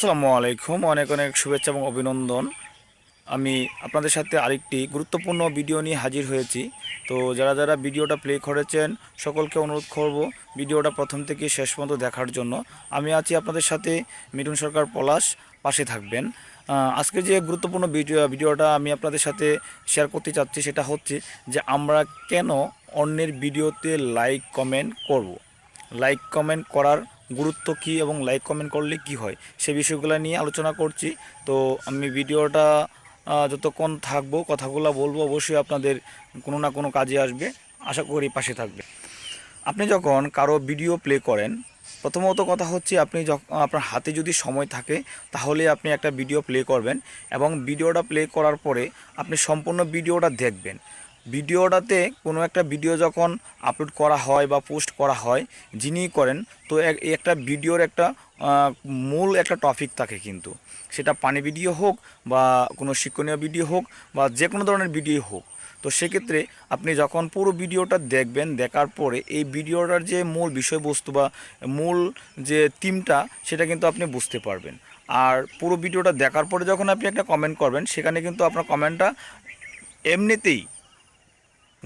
আসসালামু আলাইকুম। অনেক অনেক শুভেচ্ছা এবং অভিনন্দন। আমি আপনাদের সাথে আরেকটি গুরুত্বপূর্ণ ভিডিও নিয়ে হাজির হয়েছি। তো যারা যারা ভিডিওটা প্লে করেছেন, সকলকে অনুরোধ করব ভিডিওটা প্রথম থেকে শেষ পর্যন্ত দেখার জন্য। আমি আছি আপনাদের সাথে মিঠুন সরকার পলাশ, পাশে থাকবেন। আজকে যে গুরুত্বপূর্ণ ভিডিও, ভিডিওটা আমি আপনাদের সাথে শেয়ার করতে চাচ্ছি সেটা হচ্ছে যে আমরা কেন অন্যের ভিডিওতে লাইক কমেন্ট করব। লাইক কমেন্ট করার গুরুত্ব কী এবং লাইক কমেন্ট করলে কি হয়, সে বিষয়গুলো নিয়ে আলোচনা করছি। তো আমি ভিডিওটা যতক্ষণ থাকব, কথাগুলো বলব, অবশ্যই আপনাদের কোনো না কোনো কাজে আসবে। আশা করি পাশে থাকবে। আপনি যখন কারও ভিডিও প্লে করেন, প্রথমত কথা হচ্ছে আপনি যখন আপনার হাতে যদি সময় থাকে, তাহলে আপনি একটা ভিডিও প্লে করবেন এবং ভিডিওটা প্লে করার পরে আপনি সম্পূর্ণ ভিডিওটা দেখবেন। ভিডিওটাতে কোনো একটা ভিডিও যখন আপলোড করা হয় বা পোস্ট করা হয় যিনি করেন, তো একটা ভিডিওর একটা মূল একটা টপিক থাকে কিন্তু। সেটা পানি ভিডিও হোক বা কোনো শিক্ষণীয় ভিডিও হোক বা যে কোনো ধরনের ভিডিও হোক। তো সেক্ষেত্রে আপনি যখন পুরো ভিডিওটা দেখবেন, দেখার পরে এই ভিডিওটার যে মূল বিষয়বস্তু বা মূল যে থিমটা, সেটা কিন্তু আপনি বুঝতে পারবেন। আর পুরো ভিডিওটা দেখার পরে যখন আপনি একটা কমেন্ট করবেন, সেখানে কিন্তু আপনার কমেন্টটা এমনিতেই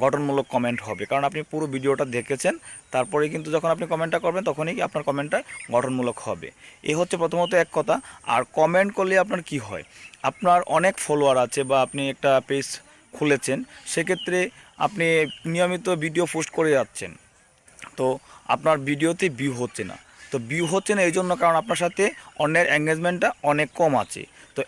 গঠনমূলক কমেন্ট হবে। কারণ আপনি পুরো ভিডিওটা দেখেছেন তারপরে কিন্তু যখন আপনি কমেন্টটা করবেন, তখনই আপনার কমেন্টটা গঠনমূলক হবে। এই হচ্ছে প্রথমত এক কথা। আর কমেন্ট করলে আপনার কি হয়? আপনার অনেক ফলোয়ার আছে বা আপনি একটা পেজ খুলেছেন, সেক্ষেত্রে আপনি নিয়মিত ভিডিও পোস্ট করে যাচ্ছেন। তো আপনার ভিডিওতে ভিউ হচ্ছে না। তো ভিউ হচ্ছে না এই জন্য কারণ আপনার সাথে অন্যের এঙ্গেজমেন্টটা অনেক কম আছে। তো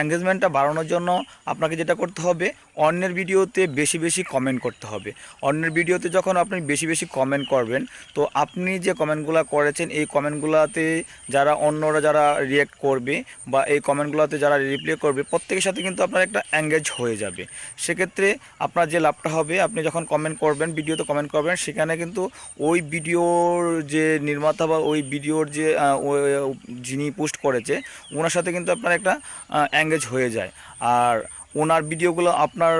এঙ্গেজমেন্টটা বাড়ানোর জন্য আপনাকে যেটা করতে হবে, অন্যের ভিডিওতে বেশি বেশি কমেন্ট করতে হবে। অন্যের ভিডিওতে যখন আপনি বেশি বেশি কমেন্ট করবেন, তো আপনি যে কমেন্টগুলো করেছেন, এই কমেন্টগুলোতে যারা অন্যরা যারা রিয়েক্ট করবে বা এই কমেন্টগুলোতে যারা রিপ্লাই করবে, প্রত্যেকের সাথে কিন্তু আপনার একটা এঙ্গেজ হয়ে যাবে। সেক্ষেত্রে আপনার যে লাভটা হবে, আপনি যখন কমেন্ট করবেন, ভিডিওতে কমেন্ট করবেন, সেখানে কিন্তু ওই ভিডিওর যে নির্মাতা বা ওই ভিডিওর যে যিনি পোস্ট করেছে, ওনার সাথে কিন্তু আপনার একটা অ্যাঙ্গেজ হয়ে যায়। আর ওনার ভিডিওগুলো আপনার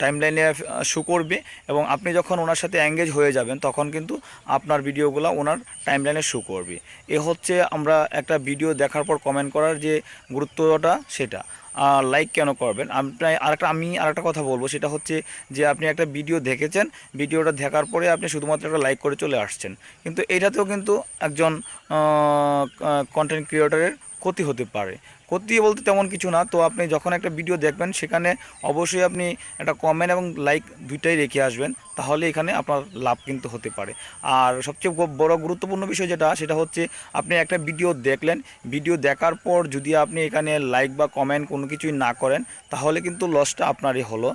টাইমলাইনে শো করবে এবং আপনি যখন ওনার সাথে এঙ্গেজ হয়ে যাবেন, তখন কিন্তু আপনার ভিডিওগুলো ওনার টাইমলাইনে শো করবে। এ হচ্ছে আমরা একটা ভিডিও দেখার পর কমেন্ট করার যে গুরুত্বটা সেটা। লাইক কেন করবেন? আপনার আরেকটা, আমি আরেকটা কথা বলব, সেটা হচ্ছে যে আপনি একটা ভিডিও দেখেছেন ভিডিওটা দেখার পরে আপনি শুধুমাত্র একটা লাইক করে চলে আসছেন। কিন্তু এটাতেও কিন্তু একজন কন্টেন্ট ক্রিয়েটরের ক্ষতি হতে পারে। ক্ষতি বলতে তেমন কিছু না। তো আপনি যখন একটা ভিডিও দেখবেন, সেখানে অবশ্যই আপনি একটা কমেন্ট এবং লাইক দুইটাই রেখে আসবেন। তাহলে এখানে আপনার লাভ কিন্তু হতে পারে। আর সবচেয়ে বড় গুরুত্বপূর্ণ বিষয় যেটা, সেটা হচ্ছে আপনি একটা ভিডিও দেখলেন। ভিডিও দেখার পর যদি আপনি এখানে লাইক বা কমেন্ট কোনো কিছুই না করেন, তাহলে কিন্তু লসটা আপনারই হলো।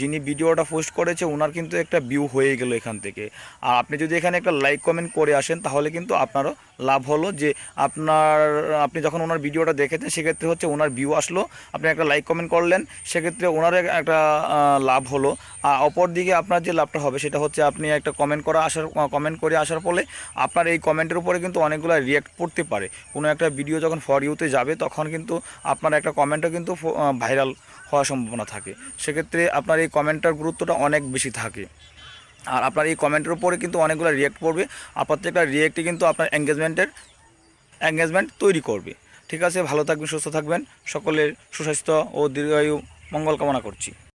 যিনি ভিডিওটা পোস্ট করেছে ওনার কিন্তু একটা ভিউ হয়ে গেল এখান থেকে। আর আপনি যদি এখানে একটা লাইক কমেন্ট করে আসেন, তাহলে কিন্তু আপনারও লাভ হলো যে আপনার, আপনি যখন ওনার ভিডিওটা দেখেছেন, সেক্ষেত্রে হচ্ছে ওনার ভিউ আসলো। আপনি একটা লাইক কমেন্ট করলেন, সেক্ষেত্রে ওনার একটা লাভ হলো। আর অপর দিকে আপনার যে লাভটা হবে, সেটা হচ্ছে আপনি একটা কমেন্ট করা আসার কমেন্ট করে আসার ফলে আপনার এই কমেন্টের উপরে কিন্তু অনেকগুলো রিয়েক্ট পড়তে পারে। কোনো একটা ভিডিও যখন ফর ইউতে যাবে, তখন কিন্তু আপনার একটা কমেন্টও কিন্তু ভাইরাল হওয়ার সম্ভাবনা থাকে। সেক্ষেত্রে আপনার এই কমেন্টটার গুরুত্বটা অনেক বেশি থাকে। আর আপনার এই কমেন্টের উপরে কিন্তু অনেকগুলো রিয়েক্ট করবে আর প্রত্যেকটা রিয়েক্টই কিন্তু আপনার এঙ্গেজমেন্টের এঙ্গেজমেন্ট তৈরি করবে। ঠিক আছে, ভালো থাকবেন, সুস্থ থাকবেন। সকলের সুস্বাস্থ্য ও দীর্ঘায়ু মঙ্গল কামনা করছি।